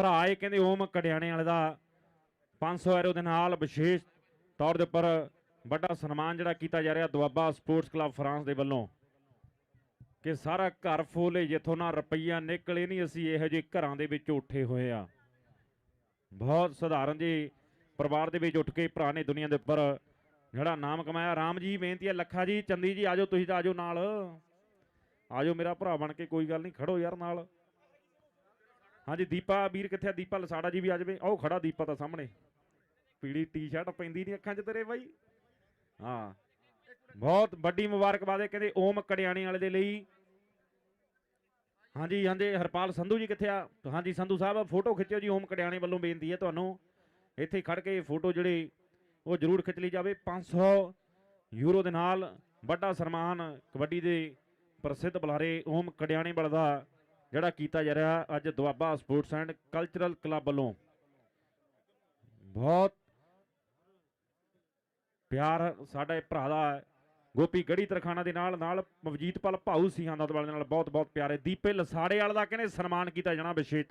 ਭਰਾ ਇਹ ਕਹਿੰਦੇ ਓਮ ਕੜਿਆਣੇ ਵਾਲੇ ਦਾ 500 ਐਰੋ ਦੇ ਨਾਲ ਵਿਸ਼ੇਸ਼ ਤੌਰ ਦੇ ਉੱਪਰ ਵੱਡਾ ਸਨਮਾਨ ਜਿਹੜਾ ਕੀਤਾ ਜਾ ਰਿਹਾ ਦੁਆਬਾ ਸਪੋਰਟਸ ਕਲੱਬ ਫਰਾਂਸ ਦੇ ਵੱਲੋਂ ਕਿ ਸਾਰਾ ਘਰ ਫੋਲੇ ਜਿੱਥੋਂ ਨਾ ਰੁਪਈਆ ਨਿਕਲੇ ਨਹੀਂ, ਅਸੀਂ ਇਹੋ ਜਿਹੇ ਘਰਾਂ ਦੇ ਵਿੱਚ ਉੱਠੇ ਹੋਏ ਆ। ਬਹੁਤ ਸਧਾਰਨ ਜੀ ਪਰਿਵਾਰ ਦੇ ਵਿੱਚ ਉੱਠ ਕੇ ਭਰਾ ਨੇ ਦੁਨੀਆ ਦੇ ਉੱਪਰ ਜਿਹੜਾ ਨਾਮ ਕਮਾਇਆ। ਰਾਮ ਜੀ, ਬੇਨਤੀ ਹੈ ਲੱਖਾ ਜੀ, ਚੰਦੀ ਜੀ ਆਜੋ ਤੁਸੀਂ ਤਾਂ ਆਜੋ ਨਾਲ। ਆਜੋ ਮੇਰਾ ਭਰਾ ਬਣ ਕੇ, ਕੋਈ ਗੱਲ ਨਹੀਂ, ਖੜੋ ਯਾਰ ਨਾਲ। ਹਾਂਜੀ, ਦੀਪਾ, ਵੀਰ ਕਿੱਥੇ ਆ? ਦੀਪਾ ਲਸਾੜਾ ਜੀ ਵੀ ਆ ਜਾਵੇ। ਆਓ ਖੜਾ ਦੀਪਾ ਤਾਂ ਸਾਹਮਣੇ। ਪੀੜੀ ਟੀ-ਸ਼ਰਟ ਪੈਂਦੀ ਨਹੀਂ ਅੱਖਾਂ 'ਚ ਤੇਰੇ ਬਾਈ। ਹਾਂ। ਬਹੁਤ ਵੱਡੀ ਮੁਬਾਰਕਬਾਦ ਹੈ ਕਹਿੰਦੇ ਓਮ ਕੜਿਆਣੇ ਵਾਲੇ ਦੇ ਲਈ। ਹਾਂਜੀ ਹਾਂਜੀ, ਹਰਪਾਲ ਸੰਧੂ ਜੀ ਕਿੱਥੇ ਆ? ਹਾਂਜੀ, ਸੰਧੂ ਸਾਹਿਬ, ਫੋਟੋ ਖਿੱਚਿਓ ਜੀ, ਓਮ ਕੜਿਆਣੇ ਵੱਲੋਂ ਬੇਨਤੀ ਹੈ ਤੁਹਾਨੂੰ। ਇੱਥੇ ਖੜ ਕੇ ਫੋਟੋ ਜਿਹੜੇ ਉਹ ਜ਼ਰੂਰ ਖਿੱਚ ਲਈ ਜਾਵੇ। 500 ਯੂਰੋ ਦੇ ਨਾਲ ਵੱਡਾ ਸਨਮਾਨ ਕਬੱਡੀ ਦੇ ਪ੍ਰਸਿੱਧ ਬੁਲਾਰੇ ਓਮ ਕੜਿਆਣੇ ਵਾਲਾ ਦਾ ਜਿਹੜਾ ਕੀਤਾ ਜਾ ਰਿਹਾ ਅੱਜ Doaba sports and cultural club ਵੱਲੋਂ। ਬਹੁਤ ਪਿਆਰ ਸਾਡੇ ਭਰਾ ਦਾ ਗੋਪੀ ਗੜੀ ਤਰਖਾਣਾ ਦੇ ਨਾਲ ਨਾਲ ਮਵਜੀਤਪਾਲ ਭਾਊ ਸਿੰਘਾਂ ਦਾ ਵਾਲੇ ਨਾਲ ਬਹੁਤ ਬਹੁਤ ਪਿਆਰੇ। ਦੀਪੇ ਲਸਾੜੇ ਵਾਲੇ ਦਾ ਕਹਿੰਦੇ ਸਨਮਾਨ ਕੀਤਾ ਜਾਣਾ ਵਿਸ਼ੇਸ਼ ਤੌਰ